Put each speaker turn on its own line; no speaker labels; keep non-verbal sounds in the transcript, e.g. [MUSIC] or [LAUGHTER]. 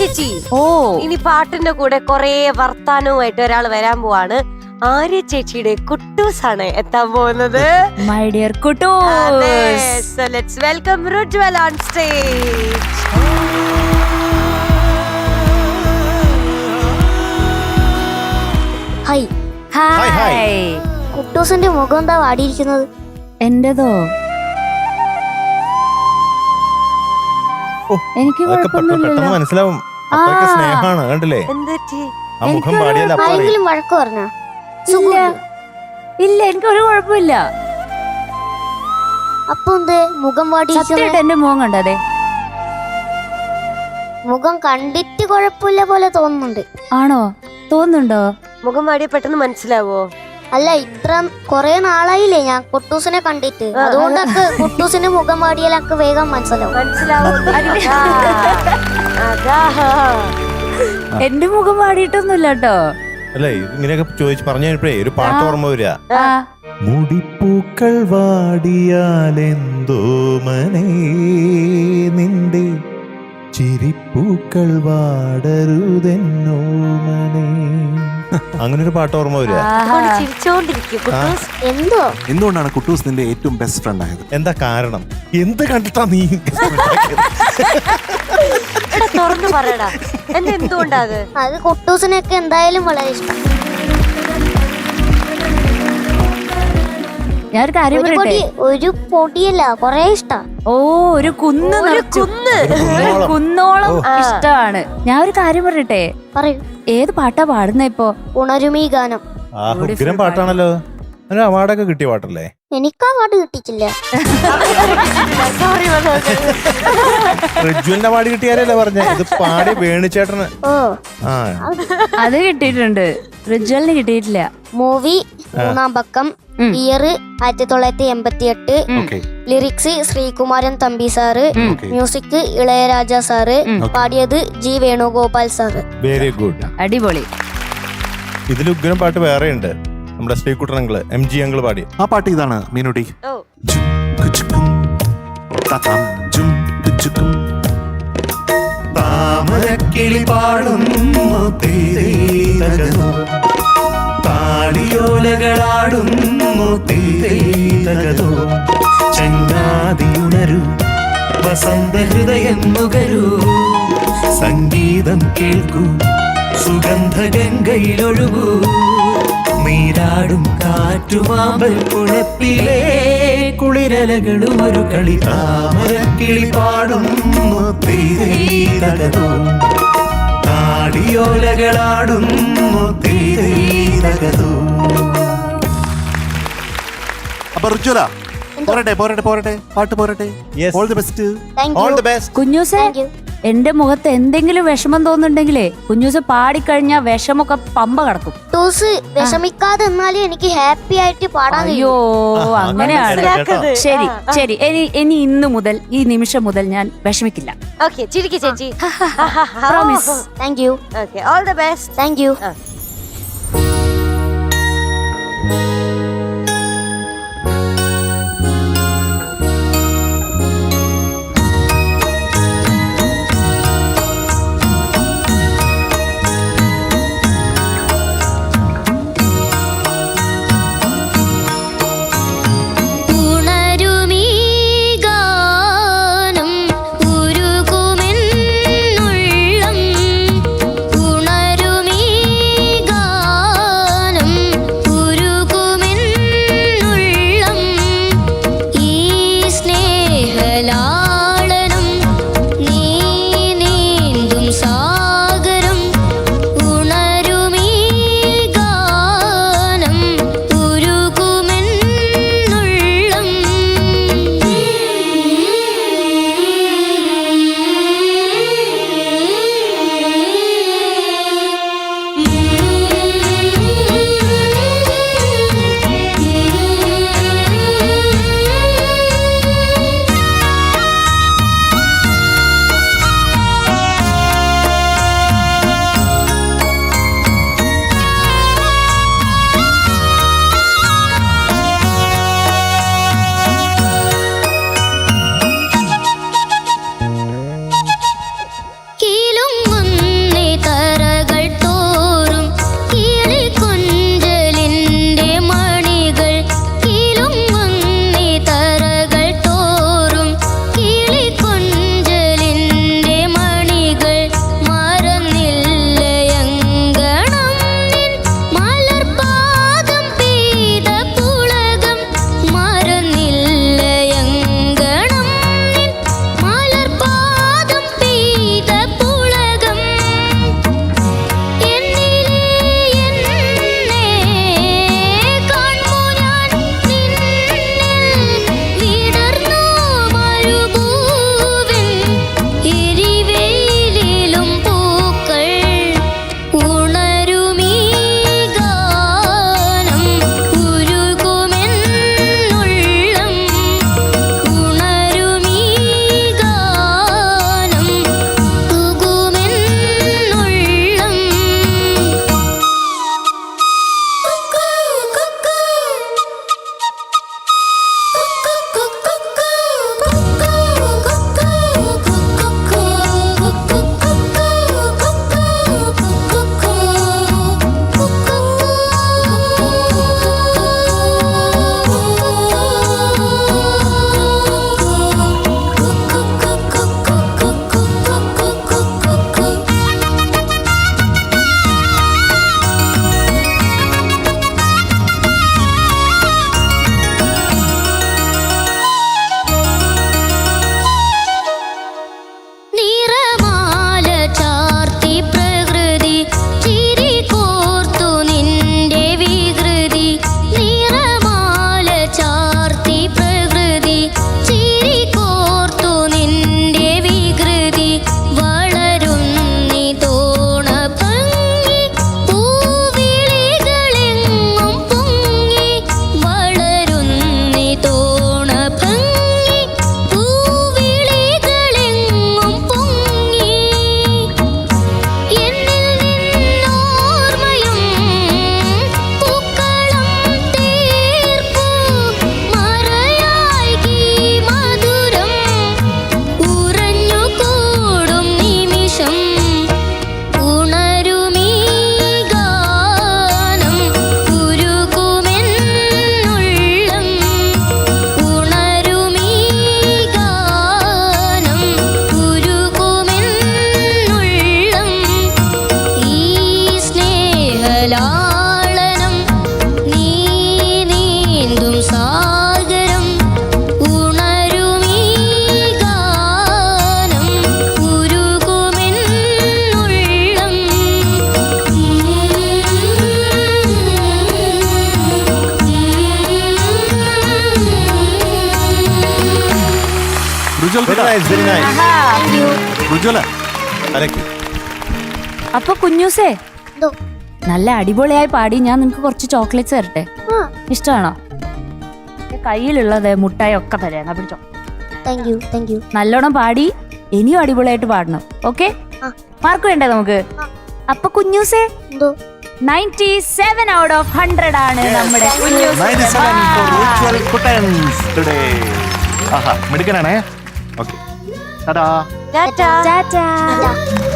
ചേച്ചി.
ഓ.
ഇനി പാട്ടിന്റെ കൂടെ കൊറേ വർത്താനവുമായിട്ട് ഒരാൾ വരാൻ പോവാണ്. ആര്യ ചേച്ചിയുടെ കുട്ടൂസാണ് എത്താൻ പോകുന്നത്.
My dear Kuttoos.
So let's welcome Rujwal on stage
hi
hi, hi.
Hi
കുട്ടൂസിന്റെ മുഖം എന്താ വാടിയിരിക്കുന്നത്?
എന്റേതോ? എനിക്ക് കുഴപ്പമൊന്നുമില്ലല്ലോ.
മനസ്സിലാവും. അത്രയ്ക്ക്
ആ.
സ്നേഹമാണ് കണ്ടില്ലേ? ആ മുഖം
എനിക്കൊരു
പാടിയാൽ അപ്പൊ അറിയും.
ആരെങ്കിലും വഴക്ക് പറഞ്ഞ?
ഇല്ല. ഇല്ല എനിക്ക് ഒരു കുഴപ്പമില്ല.
അപ്പൊ എന്ത്? മുഖം
സത്യമായിട്ട് എന്റെ മുഖം കണ്ടതെ.
മുഖം കണ്ടിട്ട് കുഴപ്പമില്ല പോലെ തോന്നുന്നുണ്ട്.
ആണോ? തോന്നുന്നുണ്ടോ?
മുഖം വാടിയ പെട്ടെന്ന് മനസ്സിലാവോ?
അല്ല ഇത്ര കൊറേ നാളായില്ലേ ഞാൻ കൊട്ടൂസിനെ കണ്ടിട്ട്. അതുകൊണ്ടൊക്കെ കൊട്ടൂസിന് മുഖം വാടിയാലൊക്കെ വേഗം മനസ്സിലാവും.
മനസ്സിലാവോ. [LAUGHS]
എന്റെ മുഖം പാടിയിട്ടൊന്നുമില്ല കേട്ടോ.
അല്ലേ ഇങ്ങനെയൊക്കെ ചോദിച്ച് പറഞ്ഞു കഴിഞ്ഞപ്പോഴേ ഒരു പാട്ട്
ആ.
ഓർമ്മ വരിക. മുടിപ്പൂക്കൾ വാടിയാലെന്തോ മനേ നിന്റെ ചിരിപ്പൂക്കൾ വാടരുതെന്നോ മനെ. അങ്ങനെ ഒരു പാട്ട് ഓർമ്മ വരിക.
ചിരിച്ചോണ്ടിരിക്കും. കുട്ടൂസ്
എന്തോ?
എന്തുകൊണ്ടാണ് കുട്ടൂസ് നിന്റെ ഏറ്റവും ബെസ്റ്റ് ഫ്രണ്ട് ആയത്?
എന്താ കാരണം? എന്ത് കണ്ടിട്ടാ നീ
എടാ തുറന്നു പറയടാ. എന്റെ എന്തുകൊണ്ടാ അത്?
അത് കുട്ടൂസിനൊക്കെ എന്തായാലും വളരെ ഇഷ്ടം.
ഞാനൊരു കാര്യം
ഒരു
പറയട്ടെ
പൊടി ഒരു പൊടിയല്ല കൊറേ ഇഷ്ടാ.
ഓ ഒരു കുന്ന്
ഒരു
നിറച്ചു.
കുന്ന്.
ഒരു
കുന്നോളം.
കുന്നോളം ഇഷ്ടമാണ് ഞാൻ ഒരു കാര്യം പറയട്ടെ
പറയൂ.
ഏത് പാട്ടാ പാടുന്ന ഇപ്പൊ?
ഉണരുമീ ഗാനം.
ആ ഉഗ്രം പാട്ടാണല്ലോ. അതിന് അവാർഡൊക്കെ കിട്ടിയ പാട്ടല്ലേ?
എനിക്ക് അവാർഡ് കിട്ടിയില്ല
സോറി
റിജുവിന്റെ അവാർഡ് കിട്ടിയാലല്ലേ പറഞ്ഞ. ഇത് പാടി വേണിച്ചേട്ടന്
ഓ.
ആ.
അത് കിട്ടിയിട്ടുണ്ട്. റിജ്വലിന് കിട്ടിയിട്ടില്ല.
മൂവി മൂന്നാം പക്കം
ഉം.
ഇയർ ആയിരത്തി തൊള്ളായിരത്തി എൺപത്തി എട്ട്
okay.
Lyrics Sreekumaran Thampi sir music Ilaiyaraaja sir. പാടിയത് G Venugopal sir.
Very good
അടിപൊളി.
ഇതിൽ ഉഗ്രം പാട്ട് വേറെ ഉണ്ട് നമ്മുടെ Sreekuttan uncle M G uncle പാടി
ആ പാട്ട് ഇതാണ് മീനുടി
ഓ.
ജും കുച്ചുക്കും തതാം ജും കുച്ചുക്കും താമരക്കിളി പാടുന്നു തേതകതോ താടിയോലകളാടുന്നു ഉണരു ചങ്ങാതിയുണരൂ വസന്ത ഹൃദയം നുകരൂ. സംഗീതം കേൾക്കൂ സുഗന്ധ ഗംഗയിലൊഴുകൂ നീരാടും കാറ്റുമാമ്പൽ കുളപ്പിലേ കുളിരലകളും ഒരു കളി താമരക്കിളി കിളിപ്പാടും തീരതോ താടിയോലകളാടുന്നു തീരതോ അപ്പൊ ഋജുല പോരട്ടെ പോരട്ടെ പോരട്ടെ. പാട്ട് പോരട്ടെ.
Yes.
All the best
all the best
കുഞ്ഞു യു
എന്റെ മുഖത്ത് എന്തെങ്കിലും വിഷമം തോന്നുന്നുണ്ടെങ്കിലേ കുഞ്ഞൂസ് പാടിക്കഴിഞ്ഞാ വിഷമൊക്കെ പമ്പ കടക്കും.
ടൂസ് വിഷമിക്കാതെ എന്നാലും എനിക്ക് ഹാപ്പി ആയിട്ട് പാടാൻ
അയ്യോ അങ്ങനെയാണ്. ശരി. ശരി. ഇനി ഇനി ഇന്ന് മുതൽ ഈ നിമിഷം മുതൽ ഞാൻ വിഷമിക്കില്ല.
ഓക്കെ ചിരിക്ക് ചേച്ചി.
Promise
thank you
okay all the best
thank you
nice very nice
അപ്പൊ കുഞ്ഞൂസേ
എന്തോ
നല്ല അടിപൊളിയായി പാടി. ഞാൻ നിനക്ക് കുറച്ച് ചോക്ലേറ്റ്സ് തരട്ടെ?
ആ.
ഇഷ്ടമാണോ? കയ്യിലുള്ളത് മുട്ടായി ഒക്കെ തരാം. എന്നാ പിടിച്ചോ.
താങ്ക് യു താങ്ക് യു
നല്ലോണം പാടി ഇനിയും അടിപൊളിയായിട്ട് പാടണം. ഓക്കെ?
ആ.
മാർക്ക് വേണ്ടേ നമുക്ക്?
ആ.
അപ്പൊ കുഞ്ഞൂസേ
എന്തോ
ninety seven out of hundred ആണ് നമ്മുടെ കുഞ്ഞൂസ്.
97 for
mark.
Ritual Kuttans today. Aaha മിടുക്കനാണേ.
오케이.
따다. 짜자. 짜자.